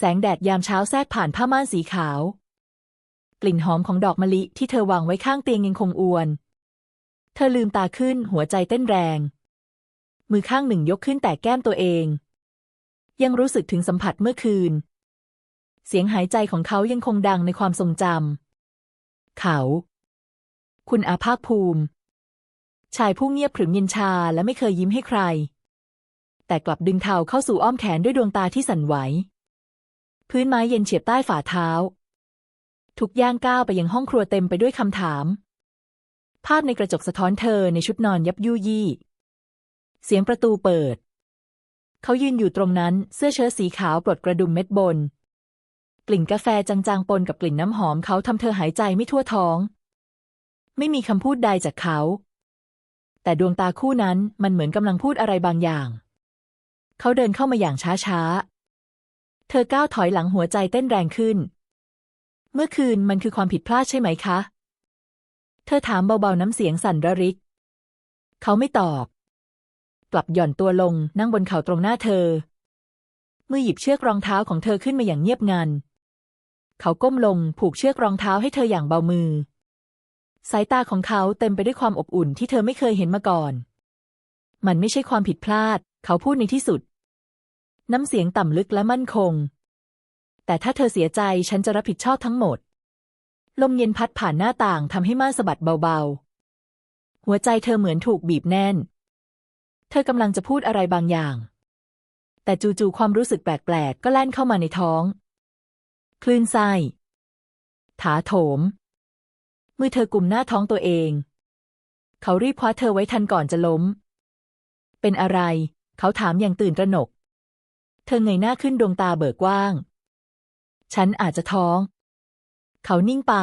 แสงแดดยามเช้าแทรกผ่านผ้าม่านสีขาว กลิ่นหอมของดอกมะลิที่เธอวางไว้ข้างเตียงยังคงอวน เธอลืมตาขึ้นหัวใจเต้นแรง มือข้างหนึ่งยกขึ้นแต่แก้มตัวเอง ยังรู้สึกถึงสัมผัสเมื่อคืน เสียงหายใจของเขายังคงดังในความทรงจำเขา คุณอาภาคภูมิ ชายผู้เงียบขรึมเย็นชาและไม่เคยยิ้มให้ใคร แต่กลับดึงเท้าเข้าสู่อ้อมแขนด้วยดวงตาที่สั่นไหว พื้นไม้เย็นเฉียบใต้ฝ่าเท้า ทุกย่างก้าวไปยังห้องครัวเต็มไปด้วยคำถาม ภาพในกระจกสะท้อนเธอในชุดนอนยับยุยี่ เสียงประตูเปิด เขายืนอยู่ตรงนั้นเสื้อเชิ้ตสีขาวปลดกระดุมเม็ดบน กลิ่นกาแฟจางๆปนกับกลิ่นน้ำหอมเขาทำเธอหายใจไม่ทั่วท้อง ไม่มีคำพูดใดจากเขา แต่ดวงตาคู่นั้นมันเหมือนกำลังพูดอะไรบางอย่าง เขาเดินเข้ามาอย่างช้าๆ เธอก้าวถอยหลังหัวใจเต้นแรงขึ้น เมื่อคืนมันคือความผิดพลาดใช่ไหมคะ เธอถามเบาๆน้ำเสียงสั่นระริก เขาไม่ตอบ กลับหย่อนตัวลงนั่งบนเข่าตรงหน้าเธอ มือหยิบเชือกรองเท้าของเธอขึ้นมาอย่างเงียบงัน เขาก้มลงผูกเชือกรองเท้าให้เธออย่างเบามือ สายตาของเขาเต็มไปด้วยความอบอุ่นที่เธอไม่เคยเห็นมาก่อน มันไม่ใช่ความผิดพลาด เขาพูดในที่สุด น้ำเสียงต่ำลึกและมั่นคง แต่ถ้าเธอเสียใจฉันจะรับผิดชอบทั้งหมด ลมเย็นพัดผ่านหน้าต่างทำให้ม่านสะบัดเบาๆ หัวใจเธอเหมือนถูกบีบแน่น เธอกำลังจะพูดอะไรบางอย่าง แต่จู่ๆความรู้สึกแปลกๆ ก็แล่นเข้ามาในท้อง คลื่นไส้ถาโถม มือเธอกุมหน้าท้องตัวเอง เขารีบคว้าเธอไว้ทันก่อนจะล้ม เป็นอะไร เขาถามอย่างตื่นตระหนก เธอเงยหน้าขึ้นดวงตาเบิกกว้าง ฉันอาจจะท้อง เขานิ่งไป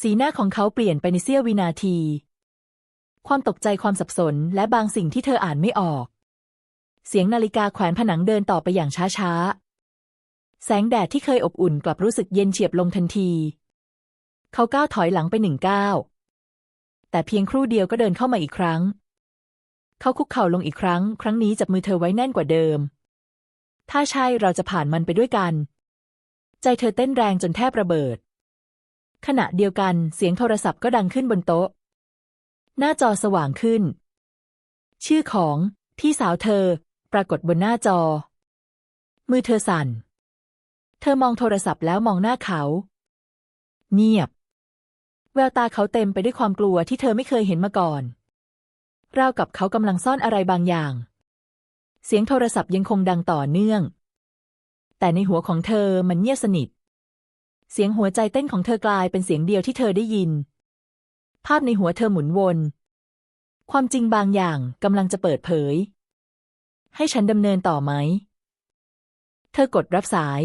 สีหน้าของเขาเปลี่ยนไปในเสี้ยววินาที ความตกใจความสับสนและบางสิ่งที่เธออ่านไม่ออก เสียงนาฬิกาแขวนผนังเดินต่อไปอย่างช้าๆ แสงแดดที่เคยอบอุ่นกลับรู้สึกเย็นเฉียบลงทันที เขาก้าวถอยหลังไปหนึ่งก้าวแต่เพียงครู่เดียวก็เดินเข้ามาอีกครั้ง เขาคุกเข่าลงอีกครั้ง ครั้งนี้จับมือเธอไว้แน่นกว่าเดิม ถ้าใช่เราจะผ่านมันไปด้วยกัน ใจเธอเต้นแรงจนแทบระเบิด ขณะเดียวกันเสียงโทรศัพท์ก็ดังขึ้นบนโต๊ะ หน้าจอสว่างขึ้น ชื่อของพี่สาวเธอปรากฏบนหน้าจอ มือเธอสั่น เธอมองโทรศัพท์แล้วมองหน้าเขา เงียบ แววตาเขาเต็มไปด้วยความกลัวที่เธอไม่เคยเห็นมาก่อนราวกับเขากำลังซ่อนอะไรบางอย่าง เสียงโทรศัพท์ยังคงดังต่อเนื่อง แต่ในหัวของเธอมันเงียบสนิท เสียงหัวใจเต้นของเธอกลายเป็นเสียงเดียวที่เธอได้ยิน ภาพในหัวเธอหมุนวน ความจริงบางอย่างกำลังจะเปิดเผย ให้ฉันดำเนินต่อไหม เธอกดรับสาย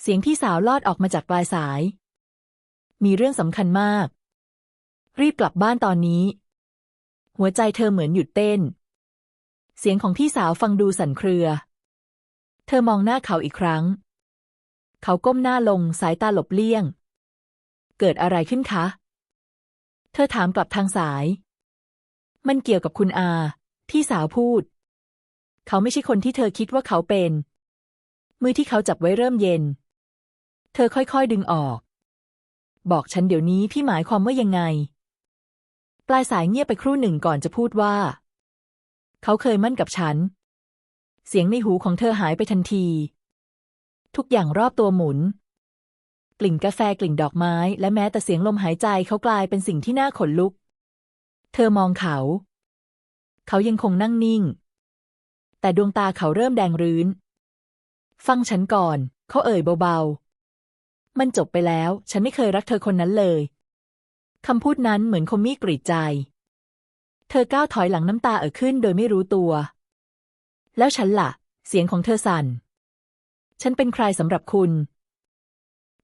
เสียงพี่สาวลอดออกมาจากปลายสาย มีเรื่องสำคัญมาก รีบกลับบ้านตอนนี้ หัวใจเธอเหมือนหยุดเต้น เสียงของพี่สาวฟังดูสั่นเครือ เธอมองหน้าเขาอีกครั้ง เขาก้มหน้าลงสายตาหลบเลี่ยง เกิดอะไรขึ้นคะ เธอถามกลับทางสาย มันเกี่ยวกับคุณอา พี่สาวพูด เขาไม่ใช่คนที่เธอคิดว่าเขาเป็น มือที่เขาจับไว้เริ่มเย็น เธอค่อยๆดึงออก บอกฉันเดี๋ยวนี้พี่หมายความว่ายังไง ปลายสายเงียบไปครู่หนึ่งก่อนจะพูดว่า เขาเคยมั่นกับฉัน เสียงในหูของเธอหายไปทันที ทุกอย่างรอบตัวหมุน กลิ่นกาแฟกลิ่นดอกไม้และแม้แต่เสียงลมหายใจเขากลายเป็นสิ่งที่น่าขนลุก เธอมองเขา เขายังคงนั่งนิ่ง แต่ดวงตาเขาเริ่มแดงรื้น ฟังฉันก่อน เขาเอ่ยเบาๆ มันจบไปแล้ว ฉันไม่เคยรักเธอคนนั้นเลยคำพูดนั้นเหมือนคมมีดกรีดใจ เธอก้าวถอยหลังน้ำตาเอ่อขึ้นโดยไม่รู้ตัว แล้วฉันละ่ะ เสียงของเธอสั่น ฉันเป็นใครสำหรับคุณ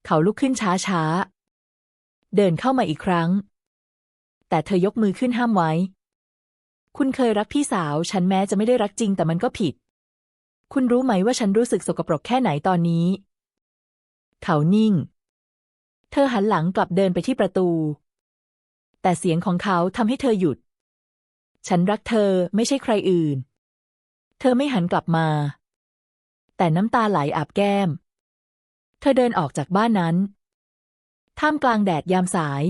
เขาลุกขึ้นช้าๆเดินเข้ามาอีกครั้ง แต่เธอยกมือขึ้นห้ามไว้ คุณเคยรักพี่สาว ฉันแม้จะไม่ได้รักจริงแต่มันก็ผิด คุณรู้ไหมว่าฉันรู้สึกสกปรกแค่ไหนตอนนี้ เขานิ่ง เธอหันหลังกลับเดินไปที่ประตู แต่เสียงของเขาทำให้เธอหยุด ฉันรักเธอไม่ใช่ใครอื่น เธอไม่หันกลับมา แต่น้ำตาไหลอาบแก้ม เธอเดินออกจากบ้านนั้น ท่ามกลางแดดยามสาย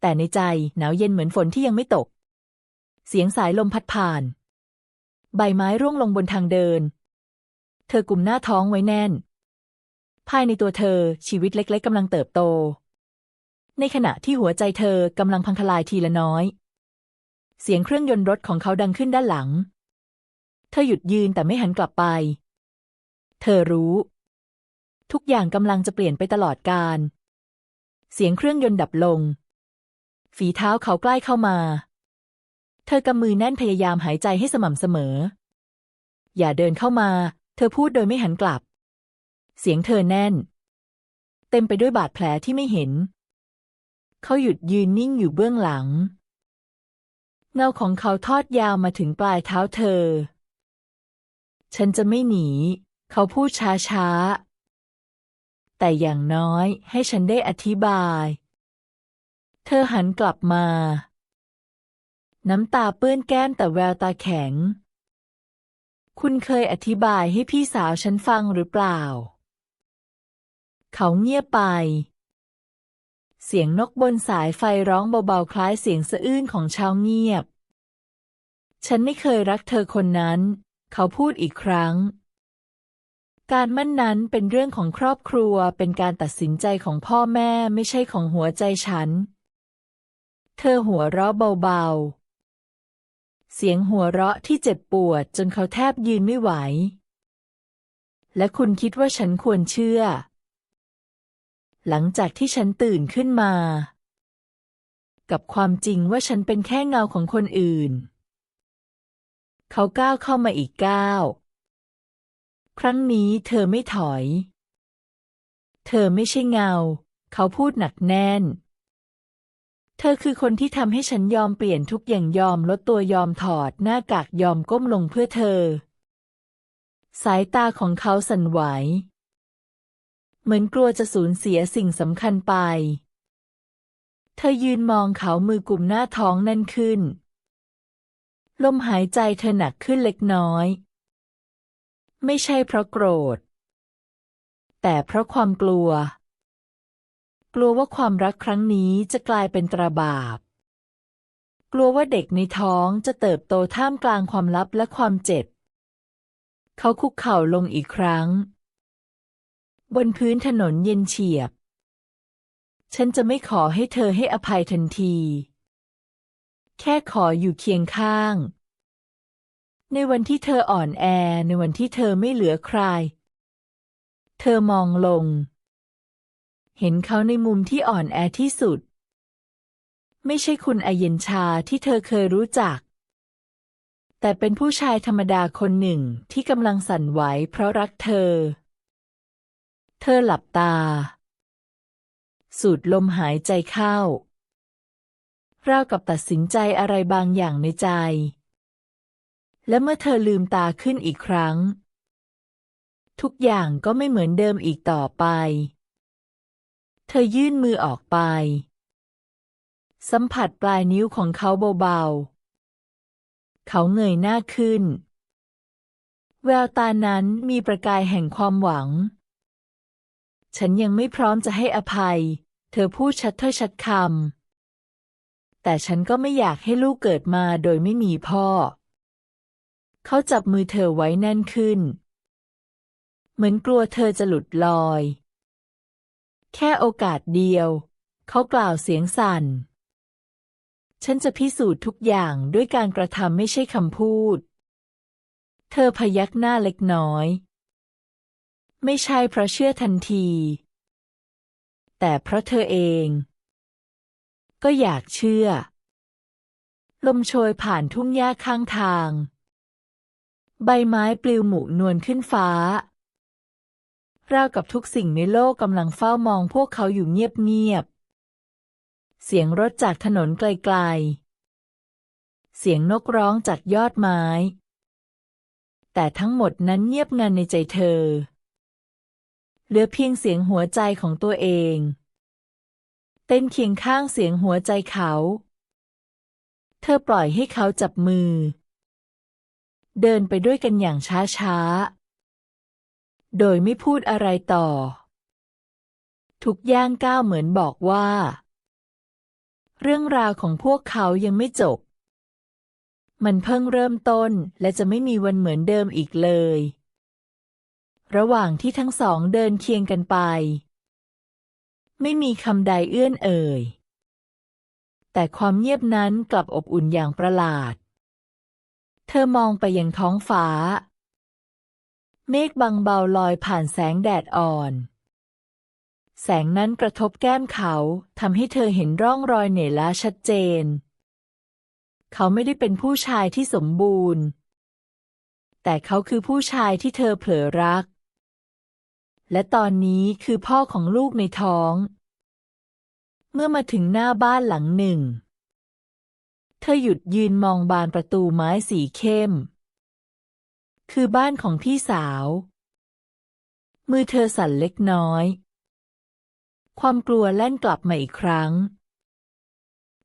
แต่ในใจหนาวเย็นเหมือนฝนที่ยังไม่ตก เสียงสายลมพัดผ่าน ใบไม้ร่วงลงบนทางเดิน เธอกุมหน้าท้องไว้แน่น ภายในตัวเธอชีวิตเล็ก ๆกำลังเติบโต ในขณะที่หัวใจเธอกำลังพังทลายทีละน้อย เสียงเครื่องยนต์รถของเขาดังขึ้นด้านหลัง เธอหยุดยืนแต่ไม่หันกลับไป เธอรู้ ทุกอย่างกำลังจะเปลี่ยนไปตลอดกาลเสียงเครื่องยนต์ดับลง ฝีเท้าเขาใกล้เข้ามา เธอกำมือแน่นพยายามหายใจให้สม่ำเสมอ อย่าเดินเข้ามา เธอพูดโดยไม่หันกลับ เสียงเธอแน่น เต็มไปด้วยบาดแผลที่ไม่เห็น เขาหยุดยืนนิ่งอยู่เบื้องหลัง เงาของเขาทอดยาวมาถึงปลายเท้าเธอ ฉันจะไม่หนี เขาพูดช้าๆ แต่อย่างน้อยให้ฉันได้อธิบาย เธอหันกลับมา น้ำตาเปื้อนแก้มแต่แววตาแข็ง คุณเคยอธิบายให้พี่สาวฉันฟังหรือเปล่า เขาเงียบไป เสียงนกบนสายไฟร้องเบาๆ คล้ายเสียงสะอื้นของชาวเงียบ ฉันไม่เคยรักเธอคนนั้น เขาพูดอีกครั้ง การมั่นนั้นเป็นเรื่องของครอบครัว เป็นการตัดสินใจของพ่อแม่ไม่ใช่ของหัวใจฉัน เธอหัวเราะเบาๆ เสียงหัวเราะที่เจ็บปวดจนเขาแทบยืนไม่ไหว และคุณคิดว่าฉันควรเชื่อ หลังจากที่ฉันตื่นขึ้นมา กับความจริงว่าฉันเป็นแค่เงาของคนอื่น เขาก้าวเข้ามาอีกก้าว ครั้งนี้เธอไม่ถอย เธอไม่ใช่เงา เขาพูดหนักแน่น เธอคือคนที่ทำให้ฉันยอมเปลี่ยนทุกอย่างยอมลดตัวยอมถอดหน้ากากยอมก้มลงเพื่อเธอ สายตาของเขาสั่นไหว เหมือนกลัวจะสูญเสียสิ่งสำคัญไป เธอยืนมองเขามือกลุ่มหน้าท้องแน่นขึ้น ลมหายใจเธอหนักขึ้นเล็กน้อย ไม่ใช่เพราะโกรธ แต่เพราะความกลัว กลัวว่าความรักครั้งนี้จะกลายเป็นตราบาป กลัวว่าเด็กในท้องจะเติบโตท่ามกลางความลับและความเจ็บ เขาคุกเข่าลงอีกครั้ง บนพื้นถนนเย็นเฉียบ ฉันจะไม่ขอให้เธอให้อภัยทันที แค่ขออยู่เคียงข้าง ในวันที่เธออ่อนแอ ในวันที่เธอไม่เหลือใคร เธอมองลง เห็นเขาในมุมที่อ่อนแอที่สุด ไม่ใช่คุณอาเยนชาที่เธอเคยรู้จักแต่เป็นผู้ชายธรรมดาคนหนึ่งที่กำลังสั่นไหวเพราะรักเธอ เธอหลับตา สูดลมหายใจเข้า ราวกับตัดสินใจอะไรบางอย่างในใจ และเมื่อเธอลืมตาขึ้นอีกครั้ง ทุกอย่างก็ไม่เหมือนเดิมอีกต่อไป เธอยื่นมือออกไป สัมผัสปลายนิ้วของเขาเบาๆ เขาเงยหน้าขึ้น แววตานั้นมีประกายแห่งความหวัง ฉันยังไม่พร้อมจะให้อภัย เธอพูดชัดถ้อยชัดคำ แต่ฉันก็ไม่อยากให้ลูกเกิดมาโดยไม่มีพ่อ เขาจับมือเธอไว้แน่นขึ้น เหมือนกลัวเธอจะหลุดลอย แค่โอกาสเดียว เขากล่าวเสียงสั่น ฉันจะพิสูจน์ทุกอย่างด้วยการกระทำไม่ใช่คำพูด เธอพยักหน้าเล็กน้อย ไม่ใช่เพราะเชื่อทันที แต่เพราะเธอเอง ก็อยากเชื่อ ลมโชยผ่านทุ่งหญ้าข้างทาง ใบไม้ปลิวหมุนวลขึ้นฟ้าราวกับทุกสิ่งในโลกกำลังเฝ้ามองพวกเขาอยู่เงียบๆ เสียงรถจากถนนไกลๆ เสียงนกร้องจากยอดไม้ แต่ทั้งหมดนั้นเงียบงันในใจเธอ เหลือเพียงเสียงหัวใจของตัวเอง เต้นเคียงข้างเสียงหัวใจเขา เธอปล่อยให้เขาจับมือ เดินไปด้วยกันอย่างช้าๆ โดยไม่พูดอะไรต่อ ทุกย่างก้าวเหมือนบอกว่า เรื่องราวของพวกเขายังไม่จบ มันเพิ่งเริ่มต้นและจะไม่มีวันเหมือนเดิมอีกเลย ระหว่างที่ทั้งสองเดินเคียงกันไป ไม่มีคำใดเอื้อนเอ่ย แต่ความเงียบนั้นกลับอบอุ่นอย่างประหลาด เธอมองไปยังท้องฟ้า เมฆบางเบาลอยผ่านแสงแดดอ่อน แสงนั้นกระทบแก้มเขาทำให้เธอเห็นร่องรอยเหนื่อยล้าชัดเจน เขาไม่ได้เป็นผู้ชายที่สมบูรณ์แต่เขาคือผู้ชายที่เธอเผลอรัก และตอนนี้คือพ่อของลูกในท้อง เมื่อมาถึงหน้าบ้านหลังหนึ่ง เธอหยุดยืนมองบานประตูไม้สีเข้ม คือบ้านของพี่สาว มือเธอสั่นเล็กน้อย ความกลัวแล่นกลับมาอีกครั้ง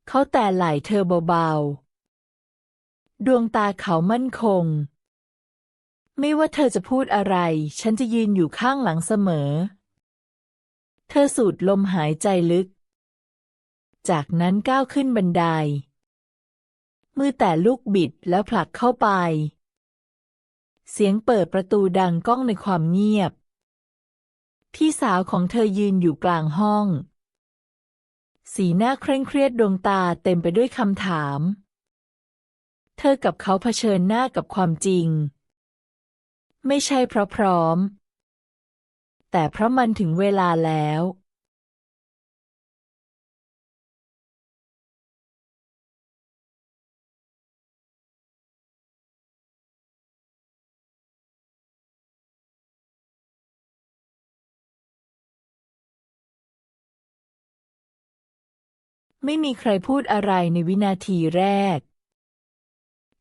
เขาแต่ไหล่เธอเบาๆ ดวงตาเขามั่นคง ไม่ว่าเธอจะพูดอะไร ฉันจะยืนอยู่ข้างหลังเสมอ เธอสูดลมหายใจลึก จากนั้นก้าวขึ้นบันได มือแต่ลูกบิดแล้วผลักเข้าไป เสียงเปิดประตูดังก้องในความเงียบ พี่สาวของเธอยืนอยู่กลางห้อง สีหน้าเคร่งเครียดดวงตาเต็มไปด้วยคำถาม เธอกับเขาเผชิญหน้ากับความจริง ไม่ใช่เพราะพร้อม แต่เพราะมันถึงเวลาแล้ว ไม่มีใครพูดอะไรในวินาทีแรก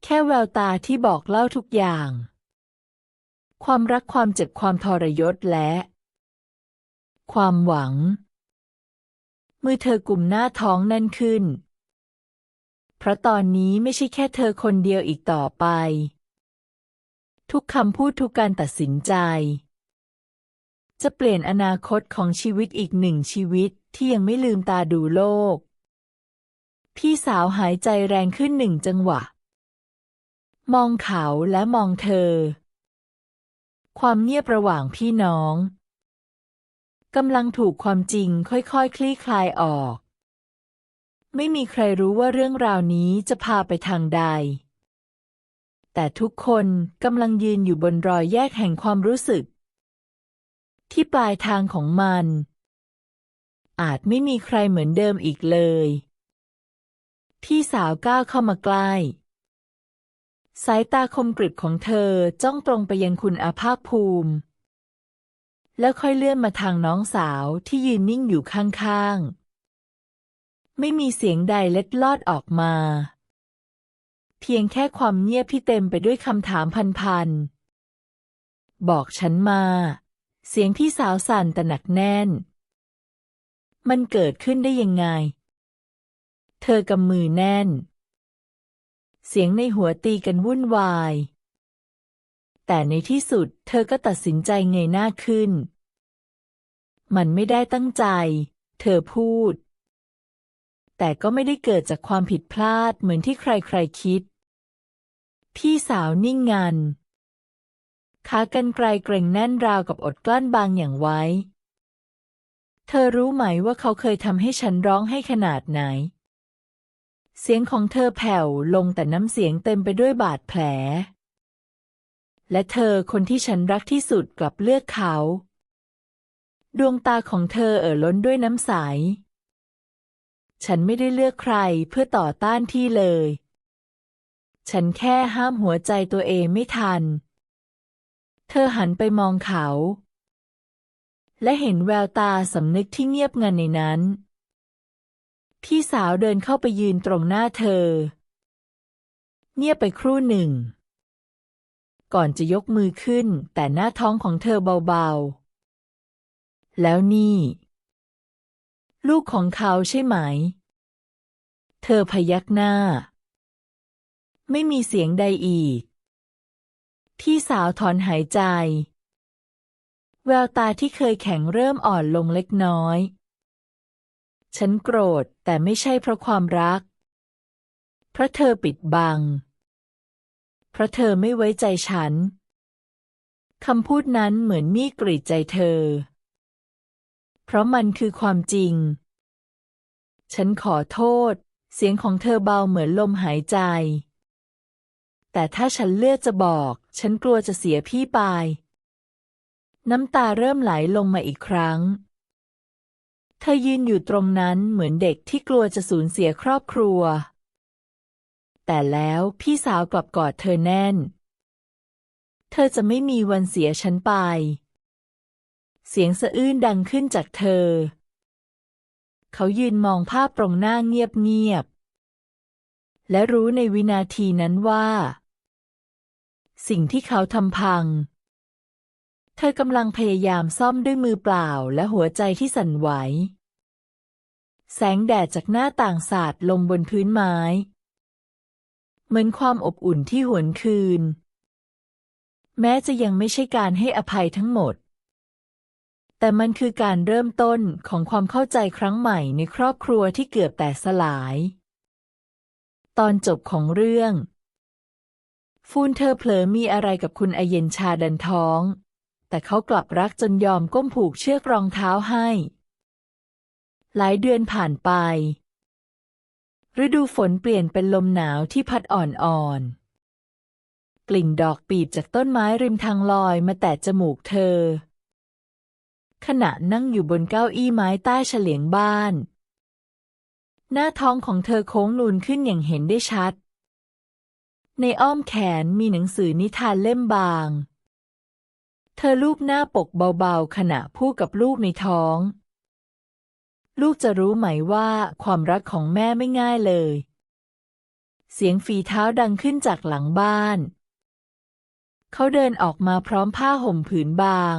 แค่แววตาที่บอกเล่าทุกอย่าง ความรักความเจ็บความทรยศและ ความหวัง มือเธอกลุ่มหน้าท้องแน่นขึ้น เพราะตอนนี้ไม่ใช่แค่เธอคนเดียวอีกต่อไป ทุกคำพูดทุกการตัดสินใจ จะเปลี่ยนอนาคตของชีวิตอีกหนึ่งชีวิตที่ยังไม่ลืมตาดูโลก พี่สาวหายใจแรงขึ้นหนึ่งจังหวะ มองเขาและมองเธอ ความเงียบระหว่างพี่น้องกำลังถูกความจริงค่อยๆคคลี่คลายออก ไม่มีใครรู้ว่าเรื่องราวนี้จะพาไปทางใด แต่ทุกคนกำลังยืนอยู่บนรอยแยกแห่งความรู้สึก ที่ปลายทางของมัน อาจไม่มีใครเหมือนเดิมอีกเลย พี่สาวก้าวเข้ามาใกล้ สายตาคมกริบของเธอจ้องตรงไปยังคุณอาภาคภูมิ แล้วค่อยเลื่อนมาทางน้องสาวที่ยืนนิ่งอยู่ข้างๆ ไม่มีเสียงใดเล็ดลอดออกมา เพียงแค่ความเงียบที่เต็มไปด้วยคำถามพันๆ บอกฉันมา เสียงพี่สาวสั่นแต่หนักแน่น มันเกิดขึ้นได้ยังไง เธอกำมือแน่น เสียงในหัวตีกันวุ่นวาย แต่ในที่สุดเธอก็ตัดสินใจเงยหน้าขึ้น มันไม่ได้ตั้งใจ เธอพูด แต่ก็ไม่ได้เกิดจากความผิดพลาดเหมือนที่ใครๆคิด พี่สาวนิ่งงันขากรรไกรเกร็งแน่นราวกับอดกลั้นบางอย่างไว้ เธอรู้ไหมว่าเขาเคยทำให้ฉันร้องให้ขนาดไหน เสียงของเธอแผ่วลงแต่น้ำเสียงเต็มไปด้วยบาดแผล และเธอคนที่ฉันรักที่สุดกลับเลือกเขา ดวงตาของเธอเอ่อล้นด้วยน้ำใส ฉันไม่ได้เลือกใครเพื่อต่อต้านที่เลย ฉันแค่ห้ามหัวใจตัวเองไม่ทัน เธอหันไปมองเขา และเห็นแววตาสำนึกที่เงียบงันในนั้น พี่สาวเดินเข้าไปยืนตรงหน้าเธอ เงียบไปครู่หนึ่ง ก่อนจะยกมือขึ้น แต่หน้าท้องของเธอเบาๆ แล้วนี่ ลูกของเขาใช่ไหม เธอพยักหน้า ไม่มีเสียงใดอีก พี่สาวถอนหายใจ แววตาที่เคยแข็งเริ่มอ่อนลงเล็กน้อย ฉันโกรธแต่ไม่ใช่เพราะความรัก เพราะเธอปิดบัง เพราะเธอไม่ไว้ใจฉัน คำพูดนั้นเหมือนมีดกรีดใจเธอ เพราะมันคือความจริง ฉันขอโทษ เสียงของเธอเบาเหมือนลมหายใจ แต่ถ้าฉันเลือกจะบอก ฉันกลัวจะเสียพี่ไป น้ำตาเริ่มไหลลงมาอีกครั้ง เธอยืนอยู่ตรงนั้นเหมือนเด็กที่กลัวจะสูญเสียครอบครัว แต่แล้วพี่สาวกลับกอดเธอแน่น เธอจะไม่มีวันเสียฉันไป เสียงสะอื้นดังขึ้นจากเธอ เขายืนมองภาพตรงหน้าเงียบๆ และรู้ในวินาทีนั้นว่า สิ่งที่เขาทำพัง เธอกำลังพยายามซ่อมด้วยมือเปล่าและหัวใจที่สั่นไหว แสงแดดจากหน้าต่างสาดลงบนพื้นไม้ เหมือนความอบอุ่นที่หวนคืน แม้จะยังไม่ใช่การให้อภัยทั้งหมด แต่มันคือการเริ่มต้นของความเข้าใจครั้งใหม่ในครอบครัวที่เกือบแตกสลาย ตอนจบของเรื่อง ฟูนเธอเผลอมีอะไรกับคุณอเย็นชาดันท้อง แต่เขากลับรักจนยอมก้มผูกเชือกรองเท้าให้ หลายเดือนผ่านไป ฤดูฝนเปลี่ยนเป็นลมหนาวที่พัดอ่อนๆ กลิ่นดอกปีบจากต้นไม้ริมทางลอยมาแตะจมูกเธอ ขณะนั่งอยู่บนเก้าอี้ไม้ใต้เฉลียงบ้าน หน้าท้องของเธอโค้งนูนขึ้นอย่างเห็นได้ชัด ในอ้อมแขนมีหนังสือนิทานเล่มบาง เธอลูบหน้าปกเบาๆ ขณะพูดกับลูกในท้อง ลูกจะรู้ไหมว่าความรักของแม่ไม่ง่ายเลย เสียงฝีเท้าดังขึ้นจากหลังบ้าน เขาเดินออกมาพร้อมผ้าห่มผืนบาง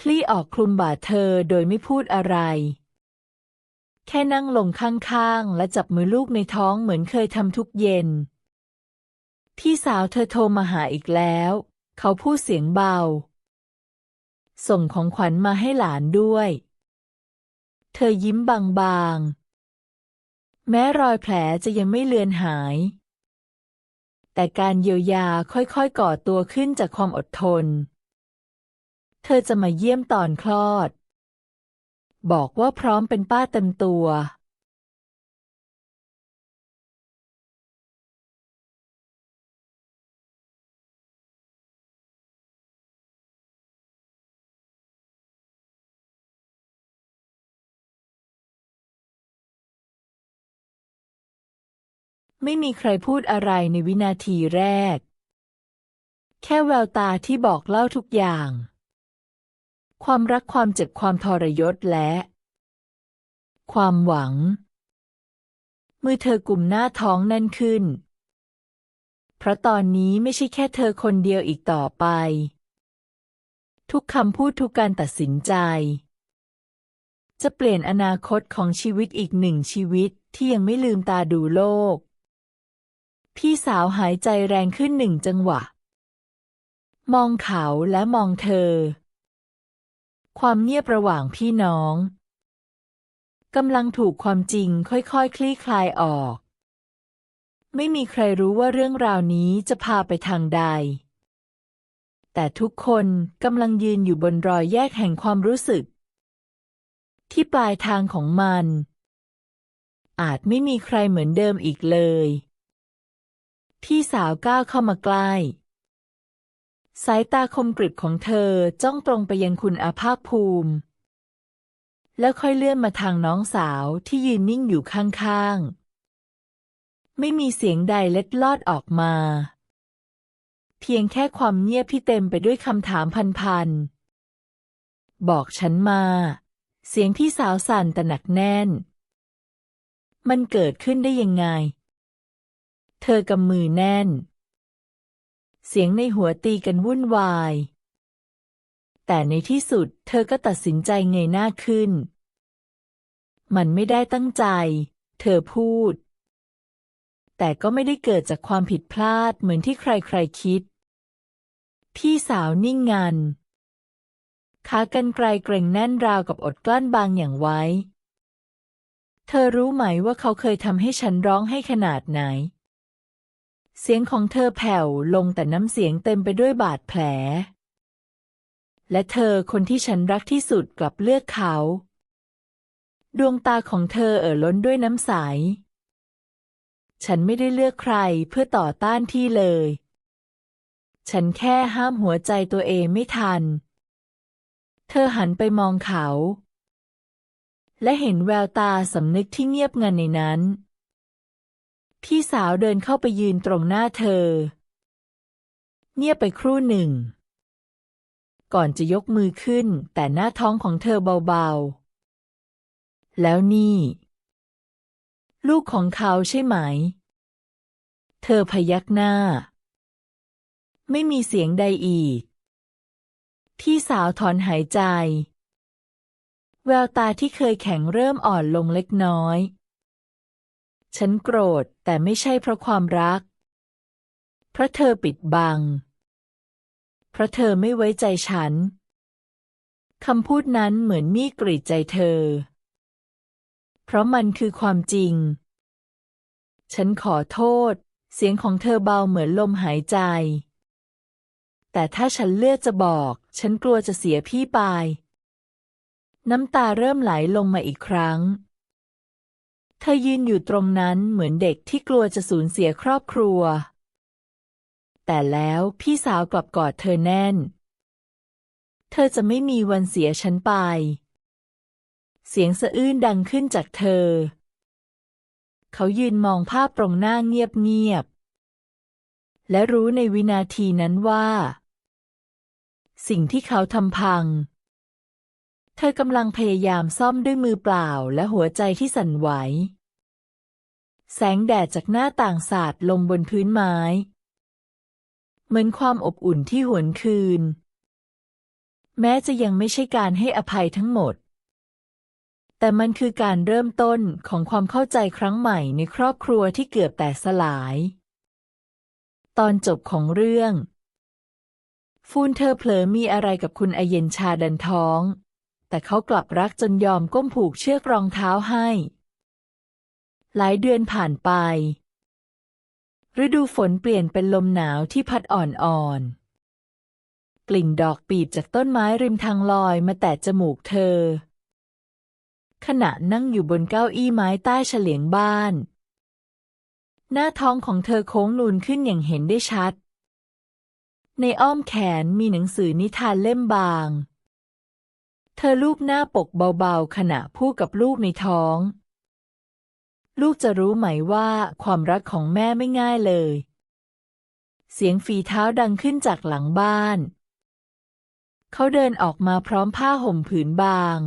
คลี่ออกคลุมบ่าเธอโดยไม่พูดอะไร แค่นั่งลงข้างๆ และจับมือลูกในท้องเหมือนเคยทำทุกเย็น พี่สาวเธอโทรมาหาอีกแล้ว เขาพูดเสียงเบา ส่งของขวัญมาให้หลานด้วย เธอยิ้มบางๆ แม้รอยแผลจะยังไม่เลือนหาย แต่การเยียวยาค่อยๆก่อตัวขึ้นจากความอดทน เธอจะมาเยี่ยมตอนคลอด บอกว่าพร้อมเป็นป้าเต็มตัว ไม่มีใครพูดอะไรในวินาทีแรก แค่แววตาที่บอกเล่าทุกอย่าง ความรักความเจ็บความทรยศและ ความหวัง มือเธอกลุ่มหน้าท้องแน่นขึ้น เพราะตอนนี้ไม่ใช่แค่เธอคนเดียวอีกต่อไป ทุกคำพูดทุกการตัดสินใจจะเปลี่ยนอนาคตของชีวิตอีกหนึ่งชีวิตที่ยังไม่ลืมตาดูโลก พี่สาวหายใจแรงขึ้นหนึ่งจังหวะ มองเขาและมองเธอ ความเงียบระหว่างพี่น้องกำลังถูกความจริงค่อยๆคคลี่คลายออก ไม่มีใครรู้ว่าเรื่องราวนี้จะพาไปทางใด แต่ทุกคนกำลังยืนอยู่บนรอยแยกแห่งความรู้สึก ที่ปลายทางของมัน อาจไม่มีใครเหมือนเดิมอีกเลย พี่สาวก้าวเข้ามาใกล้ สายตาคมกริบของเธอจ้องตรงไปยังคุณอาภาคภูมิ แล้วค่อยเลื่อนมาทางน้องสาวที่ยืนนิ่งอยู่ข้างๆ ไม่มีเสียงใดเล็ดลอดออกมา เพียงแค่ความเงียบที่เต็มไปด้วยคำถามพันๆ บอกฉันมา เสียงพี่สาวสั่นแต่หนักแน่น มันเกิดขึ้นได้ยังไง เธอกำมือแน่น เสียงในหัวตีกันวุ่นวาย แต่ในที่สุดเธอก็ตัดสินใจเงยหน้าขึ้น มันไม่ได้ตั้งใจ เธอพูด แต่ก็ไม่ได้เกิดจากความผิดพลาดเหมือนที่ใครๆคิด พี่สาวนิ่งงันขากรรไกรเกร็งแน่นราวกับอดกลั้นบางอย่างไว้ เธอรู้ไหมว่าเขาเคยทำให้ฉันร้องให้ขนาดไหน เสียงของเธอแผ่วลงแต่น้ำเสียงเต็มไปด้วยบาดแผล และเธอคนที่ฉันรักที่สุดกลับเลือกเขา ดวงตาของเธอเอ่อล้นด้วยน้ำใส ฉันไม่ได้เลือกใครเพื่อต่อต้านที่เลย ฉันแค่ห้ามหัวใจตัวเองไม่ทัน เธอหันไปมองเขา และเห็นแววตาสำนึกที่เงียบงันในนั้น พี่สาวเดินเข้าไปยืนตรงหน้าเธอ เงียบไปครู่หนึ่ง ก่อนจะยกมือขึ้น แต่หน้าท้องของเธอเบาๆ แล้วนี่ ลูกของเขาใช่ไหม เธอพยักหน้า ไม่มีเสียงใดอีก พี่สาวถอนหายใจ แววตาที่เคยแข็งเริ่มอ่อนลงเล็กน้อย ฉันโกรธแต่ไม่ใช่เพราะความรัก เพราะเธอปิดบัง เพราะเธอไม่ไว้ใจฉัน คำพูดนั้นเหมือนมีกรีดใจเธอ เพราะมันคือความจริง ฉันขอโทษ เสียงของเธอเบาเหมือนลมหายใจ แต่ถ้าฉันเลือกจะบอก ฉันกลัวจะเสียพี่ไป น้ำตาเริ่มไหลลงมาอีกครั้ง เธอยืนอยู่ตรงนั้นเหมือนเด็กที่กลัวจะสูญเสียครอบครัว แต่แล้วพี่สาวกลับกอดเธอแน่น เธอจะไม่มีวันเสียฉันไป เสียงสะอื้นดังขึ้นจากเธอ เขายืนมองภาพตรงหน้าเงียบๆ และรู้ในวินาทีนั้นว่า สิ่งที่เขาทำพัง เธอกำลังพยายามซ่อมด้วยมือเปล่าและหัวใจที่สั่นไหว แสงแดดจากหน้าต่างสาดลงบนพื้นไม้ เหมือนความอบอุ่นที่หวนคืน แม้จะยังไม่ใช่การให้อภัยทั้งหมด แต่มันคือการเริ่มต้นของความเข้าใจครั้งใหม่ในครอบครัวที่เกือบแตกสลาย ตอนจบของเรื่อง ฟูนเธอเผลอมีอะไรกับคุณอเย็นชาดันท้อง แต่เขากลับรักจนยอมก้มผูกเชือกรองเท้าให้ หลายเดือนผ่านไป ฤดูฝนเปลี่ยนเป็นลมหนาวที่พัดอ่อนๆ กลิ่นดอกปีบจากต้นไม้ริมทางลอยมาแตะจมูกเธอ ขณะนั่งอยู่บนเก้าอี้ไม้ใต้เฉลียงบ้าน หน้าท้องของเธอโค้งนูนขึ้นอย่างเห็นได้ชัด ในอ้อมแขนมีหนังสือนิทานเล่มบาง เธอลูบหน้าปกเบาๆ ขณะพูดกับลูกในท้อง ลูกจะรู้ไหมว่าความรักของแม่ไม่ง่ายเลย เสียงฝีเท้าดังขึ้นจากหลังบ้าน เขาเดินออกมาพร้อมผ้าห่มผืนบาง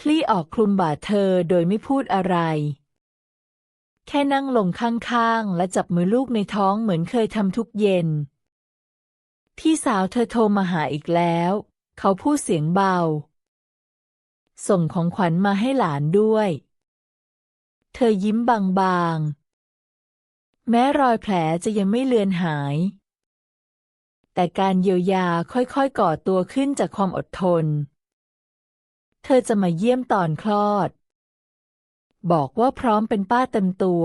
คลี่ออกคลุมบ่าเธอโดยไม่พูดอะไร แค่นั่งลงข้างๆ และจับมือลูกในท้องเหมือนเคยทำทุกเย็น พี่สาวเธอโทรมาหาอีกแล้ว เขาพูดเสียงเบา ส่งของขวัญมาให้หลานด้วย เธอยิ้มบางๆ แม้รอยแผลจะยังไม่เลือนหาย แต่การเยียวยาค่อยๆก่อตัวขึ้นจากความอดทน เธอจะมาเยี่ยมตอนคลอด บอกว่าพร้อมเป็นป้าเต็มตัว